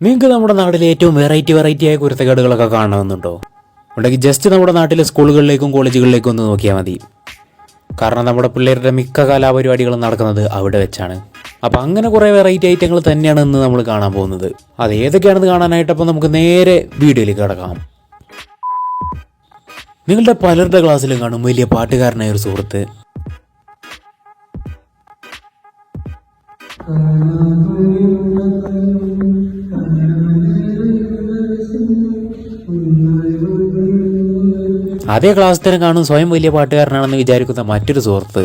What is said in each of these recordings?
നിങ്ങൾക്ക് നമ്മുടെ നാട്ടിൽ ഏറ്റവും വെറൈറ്റി വെറൈറ്റി ആയ കുരുത്തക്കേടുകളൊക്കെ കാണണമെന്നുണ്ടോ? ഉണ്ടെങ്കിൽ ജസ്റ്റ് നമ്മുടെ നാട്ടിലെ സ്കൂളുകളിലേക്കും കോളേജുകളിലേക്കും ഒന്ന് നോക്കിയാൽ മതി. കാരണം നമ്മുടെ പിള്ളേരുടെ മിക്ക കലാപരിപാടികളും നടക്കുന്നത് അവിടെ വെച്ചാണ്. അപ്പോൾ അങ്ങനെ കുറേ വെറൈറ്റി ഐറ്റങ്ങൾ തന്നെയാണ് ഇന്ന് നമ്മൾ കാണാൻ പോകുന്നത്. അത് ഏതൊക്കെയാണെന്ന് കാണാനായിട്ട് അപ്പോൾ നമുക്ക് നേരെ വീഡിയോയിലേക്ക് കിടക്കാം. നിങ്ങളുടെ പലരുടെ ക്ലാസ്സിലും കാണും വലിയ പാട്ടുകാരനായ ഒരു സുഹൃത്ത്. അതേ ക്ലാസ് തന്നെ കാണും സ്വയം വലിയ പാട്ടുകാരനാണെന്ന് വിചാരിക്കുന്ന മറ്റൊരു സുഹൃത്ത്.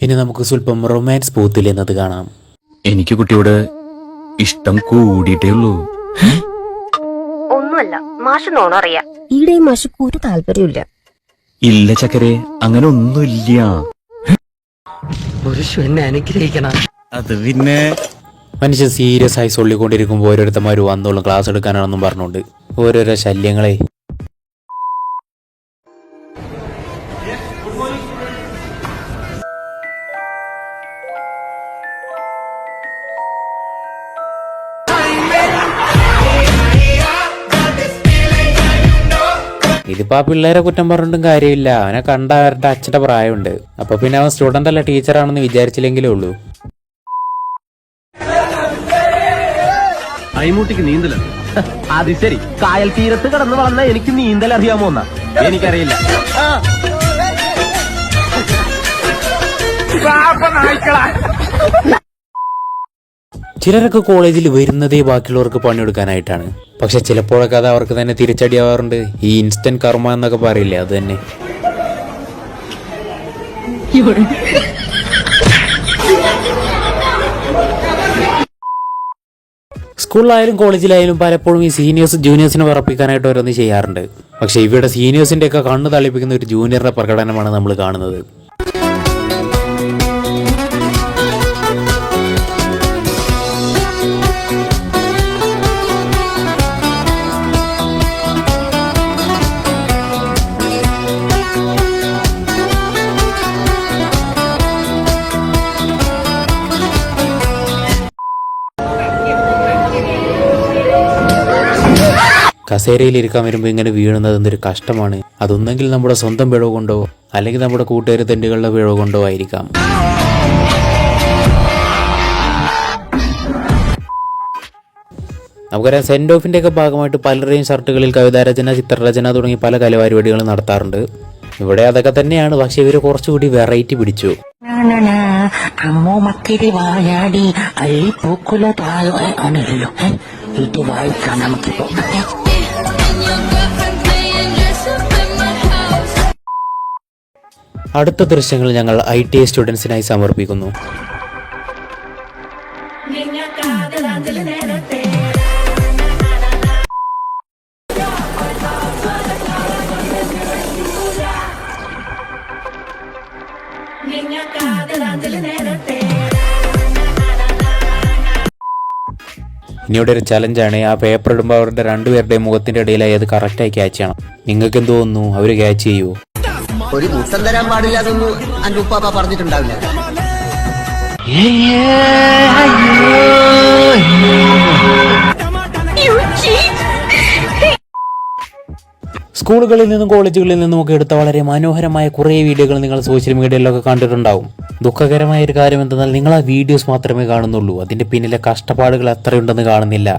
ഇനി നമുക്ക് സ്വല്പം റൊമാൻസ് പോത്തില്ല എന്നത് കാണാം. എനിക്ക് കുട്ടിയോട് ഇഷ്ടം കൂടിയിട്ടേ ഉള്ളൂ. ഒന്നുമല്ല മാഷ് നോണറിയാ ഈടെ മാഷക്ക് ഒരു താല്പര്യമില്ല ഇല്ല ചക്കരെ അങ്ങനെ ഒന്നുമില്ല. ഒരു എന്നെ അനുഗ്രഹിക്കണം. അത് പിന്നെ? മനുഷ്യൻ സീരിയസ് ആയി സൊള്ളിക്കൊണ്ടിരിക്കുമ്പോൾ ഓരോരുത്തന്മാർ വന്നോളും ക്ലാസ് എടുക്കാനാണെന്നും പറഞ്ഞുകൊണ്ട് ഓരോരോ ശല്യങ്ങളെ. ഇതിപ്പോ ആ പിള്ളേരെ കുറ്റം പറഞ്ഞിട്ടും കാര്യമില്ല. അവനെ കണ്ട അവരുടെ അച്ഛന്റെ പ്രായമുണ്ട്. അപ്പൊ പിന്നെ അവൻ സ്റ്റുഡന്റ് അല്ല ടീച്ചറാണെന്ന് വിചാരിച്ചില്ലെങ്കിലേ ഉള്ളൂ. അയിമൂട്ടിക്ക് നീന്തല. അത് ശരി. കായൽ തീരത്ത് കടന്നു വളർന്ന എനിക്ക് നീന്തൽ അറിയാമോ എന്നാ? എനിക്കറിയില്ല. ചിലരൊക്കെ കോളേജിൽ വരുന്നതേ ബാക്കിയുള്ളവർക്ക് പണിയെടുക്കാനായിട്ടാണ്. പക്ഷെ ചിലപ്പോഴൊക്കെ അത് അവർക്ക് തന്നെ തിരിച്ചടിയാവാറുണ്ട്. ഈ ഇൻസ്റ്റന്റ് കർമ്മ എന്നൊക്കെ പറയില്ലേ അത് തന്നെ. സ്കൂളിലായാലും കോളേജിലായാലും പലപ്പോഴും ഈ സീനിയേഴ്സ് ജൂനിയേഴ്സിനെ ഉറപ്പിക്കാനായിട്ട് ഓരോന്ന് ചെയ്യാറുണ്ട്. പക്ഷെ ഇവിടെ സീനിയേഴ്സിന്റെ ഒക്കെ കണ്ണ് തളിപ്പിക്കുന്ന ഒരു ജൂനിയറുടെ പ്രകടനമാണ് നമ്മൾ കാണുന്നത്. കസേരയിൽ ഇരിക്കാൻ വരുമ്പോൾ ഇങ്ങനെ വീഴുന്നത് എന്തൊരു കഷ്ടമാണ്. അതൊന്നെങ്കിൽ നമ്മുടെ സ്വന്തം പിഴവ് കൊണ്ടോ അല്ലെങ്കിൽ നമ്മുടെ കൂട്ടുകാർ തെണ്ടുകളുടെ പിഴവ് കൊണ്ടോ ആയിരിക്കാം. നമുക്കറിയാം സെൻഡ് ഓഫിന്റെ ഒക്കെ ഭാഗമായിട്ട് പലരുടെയും ഷർട്ടുകളിൽ കവിതാരചന ചിത്രരചന തുടങ്ങി പല കലാപരിപാടികളും നടത്താറുണ്ട്. ഇവിടെ അതൊക്കെ തന്നെയാണ് പക്ഷെ ഇവർ കുറച്ചുകൂടി വെറൈറ്റി പിടിച്ചു. വായാടി ഇത് വായിക്കാം നമുക്കിപ്പോ അടുത്ത ദൃശ്യങ്ങൾ ഞങ്ങൾ ഐ ടി ഐ സ്റ്റുഡൻസിനായി സമർപ്പിക്കുന്നു. ഇനിയുടെ ഒരു ചലഞ്ചാണ് ആ പേപ്പർ ഇടുമ്പോൾ അവരുടെ രണ്ടുപേരുടെയും മുഖത്തിന്റെ ഇടയിലായി അത് കറക്റ്റായി ക്യാച്ച് ചെയ്യണം. നിങ്ങൾക്ക് എന്ത് തോന്നുന്നു? അവർ ക്യാച്ച് ചെയ്യുമോ ഒരു മുത്തം തരാൻ പാടില്ല അതൊന്നും അന്റെ ഉപ്പാപ്പ പറഞ്ഞിട്ടുണ്ടാവില്ല. സ്കൂളുകളിൽ നിന്നും കോളേജുകളിൽ നിന്നും ഒക്കെ എടുത്ത വളരെ മനോഹരമായ കുറേ വീഡിയോകൾ നിങ്ങൾ സോഷ്യൽ മീഡിയയിലൊക്കെ കണ്ടിട്ടുണ്ടാവും. ദുഃഖകരമായ ഒരു കാര്യം എന്തെന്നാൽ നിങ്ങൾ ആ വീഡിയോസ് മാത്രമേ കാണുന്നുള്ളൂ. അതിന്റെ പിന്നിലെ കഷ്ടപ്പാടുകൾ അത്രയുണ്ടെന്ന് കാണുന്നില്ല.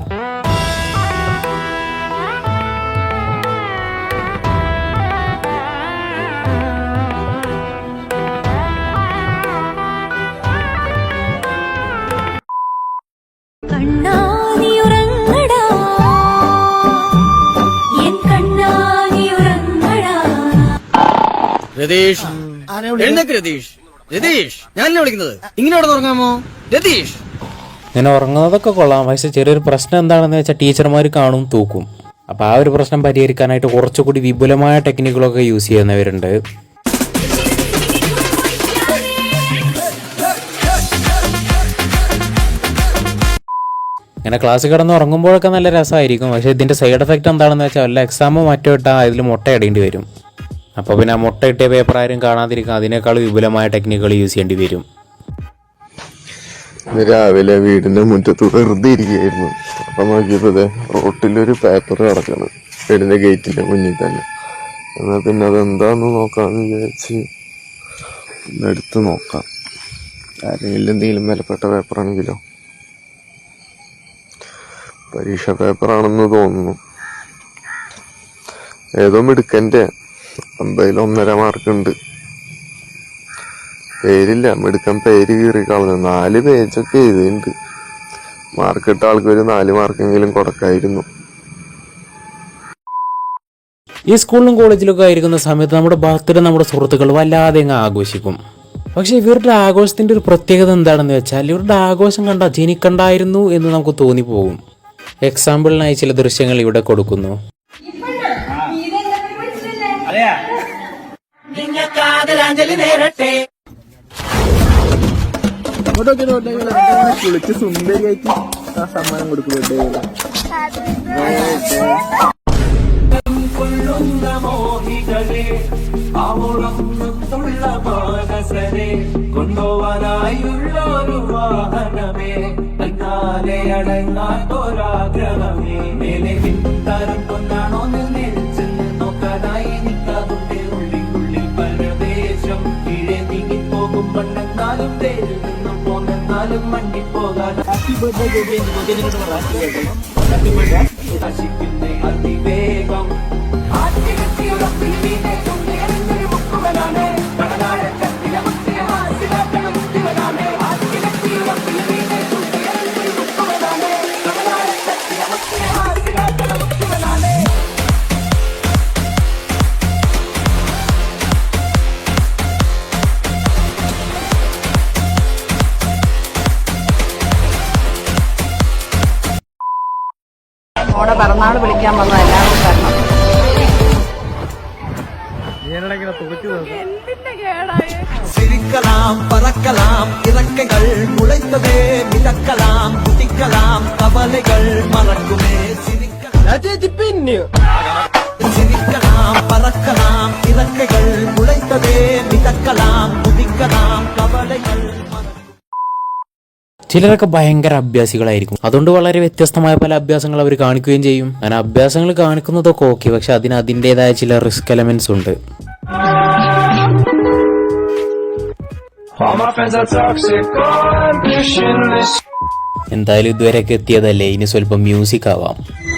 രതീഷ്. എഴുന്നേക്ക് രതീഷ്. രതീഷ് ഞാനല്ലേ വിളിക്കുന്നത്. ഇങ്ങനെ അവിടെ ഉറങ്ങാമോ? രതീഷ്. ഇങ്ങനെ ഉറങ്ങുന്നതൊക്കെ കൊള്ളാം. പക്ഷെ ചെറിയൊരു പ്രശ്നം എന്താണെന്ന് വെച്ചാൽ ടീച്ചർമാർ കാണും തൂക്കും. അപ്പോൾ ആ ഒരു പ്രശ്നം പരിഹരിക്കാനായിട്ട് കുറച്ചുകൂടി വിപുലമായ ടെക്നിക്കുകളൊക്കെ യൂസ് ചെയ്യുന്നവരുണ്ട്. അങ്ങനെ ക്ലാസ് കിടന്ന് ഉറങ്ങുമ്പോഴൊക്കെ നല്ല രസമായിരിക്കും. പക്ഷേ ഇതിന്റെ സൈഡ് എഫക്റ്റ് എന്താണെന്ന് വെച്ചാൽ വല്ല എക്സാമോ മറ്റോ ഇട്ടാൽ അതിൽ മുട്ട ഇടേണ്ടി വരും. അപ്പോൾ പിന്നെ മുട്ട ഇട്ടിയ പേപ്പർ ആരും കാണാതിരിക്കാൻ അതിനേക്കാൾ വിപുലമായ ടെക്നിക്കുകൾ യൂസ് ചെയ്യേണ്ടി വരും. രാവിലെ വീടിന്റെ മുറ്റത്ത് വെറുതെ ഇരിക്കുകയായിരുന്നു. അപ്പൊ നോക്കിയപ്പോ റോട്ടിലൊരു പേപ്പർ കിടക്കണം വീടിന്റെ ഗേറ്റിന്റെ മുന്നിൽ തന്നെ. എന്നാ പിന്നെ അതെന്താന്ന് നോക്കാന്ന് വിചാരിച്ച് എടുത്ത് നോക്കാം. ആരെങ്കിലും എന്തെങ്കിലും വിലപ്പെട്ട പേപ്പറാണെങ്കിലോ പരീക്ഷ പേപ്പറാണെന്ന് തോന്നുന്നു. ഏതോ മിടുക്കന്റെ എന്തായാലും ഒന്നര മാർക്ക് ഉണ്ട് പേരില്ല മിടുക്കൻ പേര് കീറി കളഞ്ഞു. നാല് പേജൊക്കെ എഴുതിയിട്ടുണ്ട്. മാർക്കിട്ട ആൾക്ക് ഒരു നാല് മാർക്കെങ്കിലും കൊടുക്കായിരുന്നു. ഈ സ്കൂളിലും കോളേജിലൊക്കെ ആയിരിക്കുന്ന സമയത്ത് നമ്മുടെ ബർത്ത്ഡേ നമ്മുടെ സുഹൃത്തുക്കൾ വല്ലാതെ അങ്ങ് ആഘോഷിക്കും. പക്ഷെ ഇവരുടെ ആഘോഷത്തിന്റെ ഒരു പ്രത്യേകത എന്താണെന്ന് വെച്ചാൽ ഇവരുടെ ആഘോഷം കണ്ട ജനിക്കണ്ടായിരുന്നു എന്ന് നമുക്ക് തോന്നിപ്പോകും. എക്സാമ്പിളിനായി ചില ദൃശ്യങ്ങൾ ഇവിടെ കൊടുക്കുന്നു. കുളിച്ച് സുന്ദരിയായിട്ട് ആ സമ്മാനം കൊടുക്കുന്നുണ്ട്. കൊണ്ടുപോവാനായുള്ളൊരു വാഹനമേ തന്നാലെ അടങ്ങാത്തൊരാഗ്രഹമേ മേലെ പിന്താരം കൊണ്ടാണോ പണ്ടെന്നാലും തേരിൽ നിന്നും പോന്നെന്നാലും മണ്ടിപ്പോകാൻ നശിക്കുന്നേ അതിവേഗം മോടെ പിറന്നാൾ വിളിക്കാൻ വന്ന എല്ലാവരും വരണം சிரிக்கலாம் பறக்கலாம் இறக்கைகள் முளைத்ததே மிதக்கலாம் குதிக்கலாம் கவலைகள் மறக்குமே சிரிக்கலாம் சிரிக்கலாம் பறக்கலாம் இறக்கைகள் முளைத்ததே மிதக்கலாம் குதிக்கலாம் கவலைகள் மறக்கும் ചിലരൊക്കെ ഭയങ്കര അഭ്യാസികളായിരിക്കും. അതുകൊണ്ട് വളരെ വ്യത്യസ്തമായ പല അഭ്യാസങ്ങൾ അവർ കാണിക്കുകയും ചെയ്യും. അങ്ങനെ അഭ്യാസങ്ങൾ കാണിക്കുന്നതൊക്കെ ഓക്കെ പക്ഷെ അതിന് അതിന്റെതായ ചില റിസ്ക് എലമെന്റ്സ് ഉണ്ട്. എന്തായാലും ഇതുവരെയൊക്കെ എത്തിയതല്ലേ? ഇനി സ്വല്പം മ്യൂസിക് ആവാം.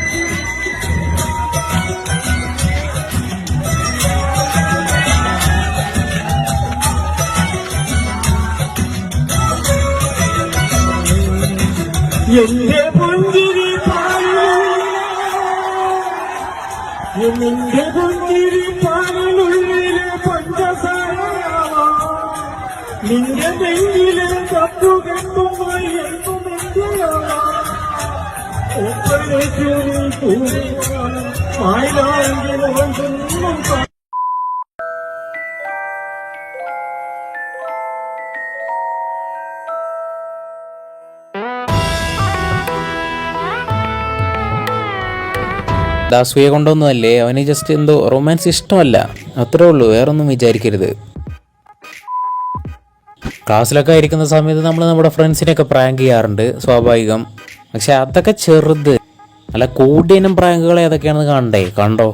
എന്റെ പുഞ്ചിരി നിന്റെ പുഞ്ചിരി പാലിനുള്ളിലെ പഞ്ചസാര നിന്റെ നെഞ്ചിലെ തപ്പു കെട്ടുമായി എന്നും എന്റെയാണ് ദാസൂയെ കൊണ്ടൊന്നുമല്ലേ അവന് ജസ്റ്റ് എന്തോ റൊമാൻസ് ഇഷ്ടമല്ല. അത്രേ ഉള്ളൂ വേറൊന്നും വിചാരിക്കരുത്. ക്ലാസ്സിലൊക്കെ ആയിരിക്കുന്ന സമയത്ത് നമ്മൾ നമ്മുടെ ഫ്രണ്ട്സിനെയൊക്കെ പ്രാങ്ക് ചെയ്യാറുണ്ട് സ്വാഭാവികം. പക്ഷെ അതൊക്കെ ചെറുത്. അല്ല കൂടിയനും പ്രാങ്കുകൾ ഏതൊക്കെയാണെന്ന് കാണണ്ടേ? കണ്ടോ?